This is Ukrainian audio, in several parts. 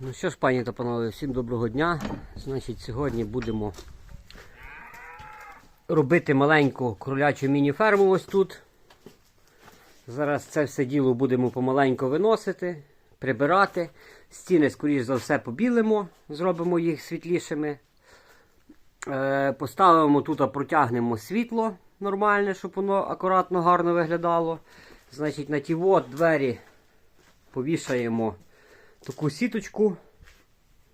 Ну що ж, пані та панове, всім доброго дня. Значить, сьогодні будемо робити маленьку кролячу міні-ферму ось тут. Зараз це все діло будемо помаленьку виносити, прибирати. Стіни, скоріш за все, побілимо, зробимо їх світлішими. Е, поставимо тут, протягнемо світло нормальне, щоб воно акуратно, гарно виглядало. Значить, на ті от двері повішаємо таку сіточку.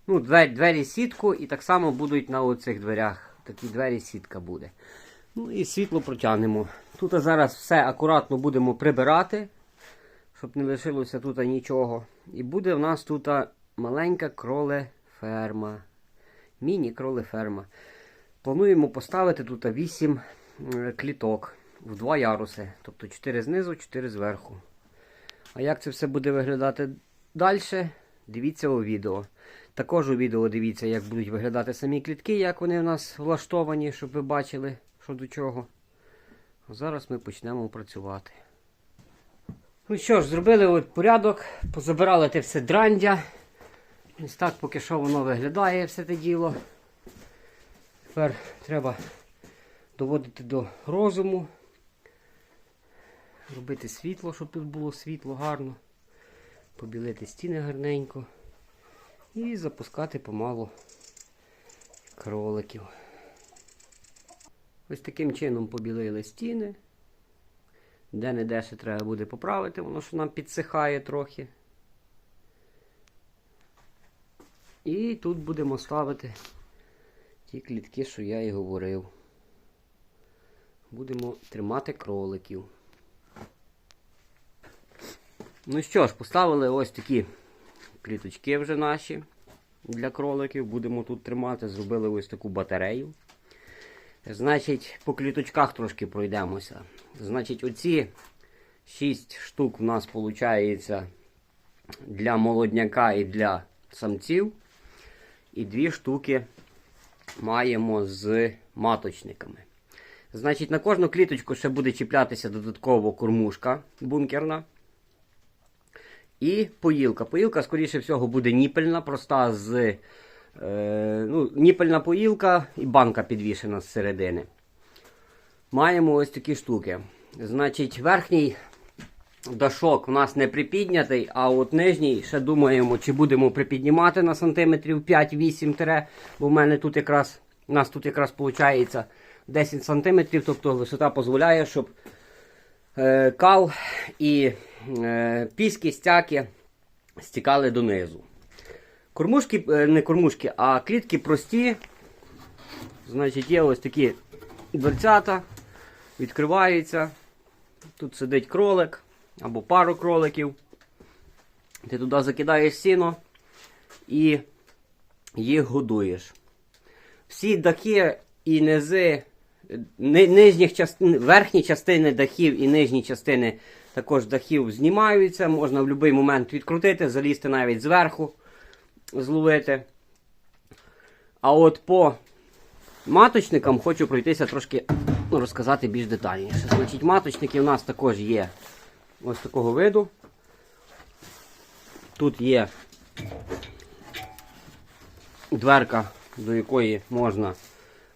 Ну, двері, двері сітку, і так само будуть на оцих дверях. Такі двері сітка буде. Ну і світло протягнемо. Тут зараз все акуратно будемо прибирати, щоб не лишилося тут нічого. І буде в нас тут маленька кроле-ферма. Міні-кроле-ферма. Плануємо поставити тут 8 е, кліток в два яруси. Тобто 4 знизу, 4 зверху. А як це все буде виглядати далі? Дивіться у відео. Також у відео дивіться, як будуть виглядати самі клітки, як вони у нас влаштовані, щоб ви бачили, що до чого. Зараз ми почнемо працювати. Ну що ж, зробили от порядок, позабирали те все драндя. Ось так поки що воно виглядає все те діло. Тепер треба доводити до розуму. Робити світло, щоб тут було світло гарно. Побілити стіни гарненько. І запускати помалу кроликів. Ось таким чином побілили стіни. Де-не-де ще треба буде поправити, воно що нам підсихає трохи. І тут будемо ставити ті клітки, що я і говорив. Будемо тримати кроликів. Ну що ж, поставили ось такі кліточки вже наші для кроликів. Будемо тут тримати. Зробили ось таку батарею. Значить, по кліточках трошки пройдемося. Значить, оці 6 штук у нас виходить для молодняка і для самців. І дві штуки маємо з маточниками. Значить, на кожну кліточку ще буде чіплятися додатково кормушка бункерна. І поїлка. Поїлка, скоріше всього, буде ніпельна, проста з е, ну, ніпельна поїлка і банка підвішена з середини. Маємо ось такі штуки. Значить, верхній дашок у нас не припіднятий, а от нижній ще думаємо, чи будемо припіднімати на сантиметрів 5-8 бо в мене тут якраз у нас тут якраз виходить 10 сантиметрів, тобто висота дозволяє, щоб е, кал і піски, стяки стікали донизу. Кормушки, е, не кормушки, а клітки прості. Значить, є ось такі дверцята, відкриваються. Тут сидить кролик або пару кроликів. Ти туди закидаєш сіно і їх годуєш. Всі дахи і низи, ни- нижніх частин, верхні частини дахів і нижні частини також дахів знімаються. Можна в будь-який момент відкрутити, залізти навіть зверху, зловити. А от по маточникам хочу пройтися трошки ну, розказати більш детальніше. Значить, маточники у нас також є ось такого виду. Тут є дверка, до якої можна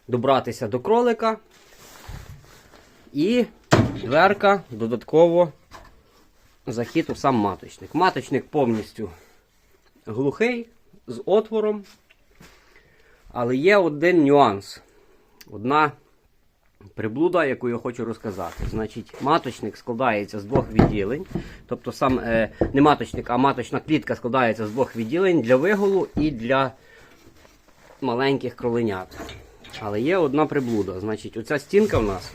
добратися до кролика. І дверка додатково захід у сам маточник. Маточник повністю глухий, з отвором. Але є один нюанс. Одна приблуда, яку я хочу розказати. Значить, маточник складається з двох відділень. Тобто сам е, не маточник, а маточна клітка складається з двох відділень для виголу і для маленьких кроленят. Але є одна приблуда. Значить, оця стінка в нас.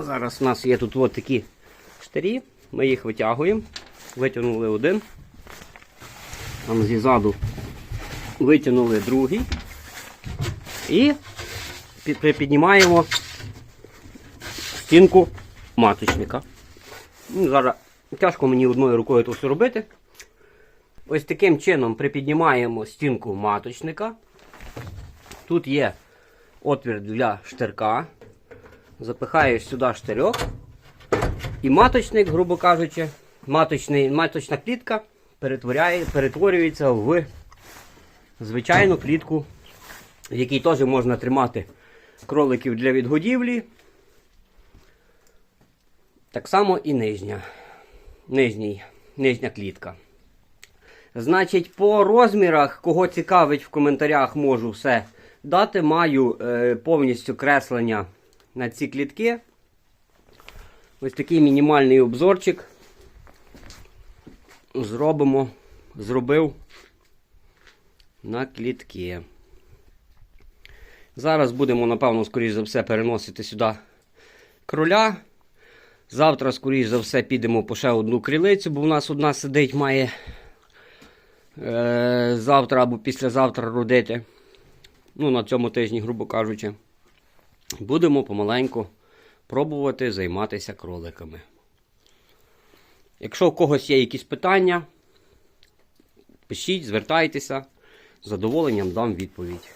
Зараз у нас є тут от такі штирі. Ми їх витягуємо. Витягнули один. Там ззаду витягнули другий. І під- припіднімаємо стінку маточника. Ну, зараз тяжко мені одною рукою це все робити. Ось таким чином припіднімаємо стінку маточника. Тут є отвір для штирка. Запихаєш сюди штирьок. І маточник, грубо кажучи, маточний, маточна клітка перетворяє, перетворюється в звичайну клітку, в якій теж можна тримати кроликів для відгодівлі. Так само і нижня. Нижній, нижня клітка. Значить, по розмірах, кого цікавить в коментарях, можу все дати. Маю е, повністю креслення на ці клітки. Ось такий мінімальний обзорчик. Зробимо, зробив на клітки. Зараз будемо, напевно, скоріш за все, переносити сюди кроля. Завтра, скоріш за все, підемо по ще одну крилицю, бо в нас одна сидить, має е, завтра або післязавтра родити. Ну, на цьому тижні, грубо кажучи. Будемо помаленьку пробувати займатися кроликами. Якщо у когось є якісь питання, пишіть, звертайтеся, з задоволенням дам відповідь.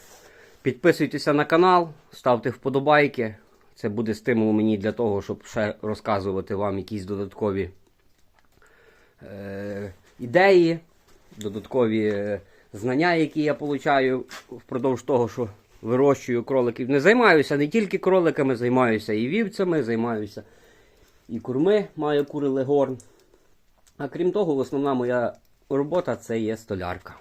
Підписуйтеся на канал, ставте вподобайки. Це буде стимул мені для того, щоб ще розказувати вам якісь додаткові е, ідеї, додаткові е, знання, які я получаю впродовж того, що вирощую кроликів. Не займаюся не тільки кроликами, займаюся і вівцями, займаюся і курми, маю кури легорн. А крім того, основна моя робота це є столярка.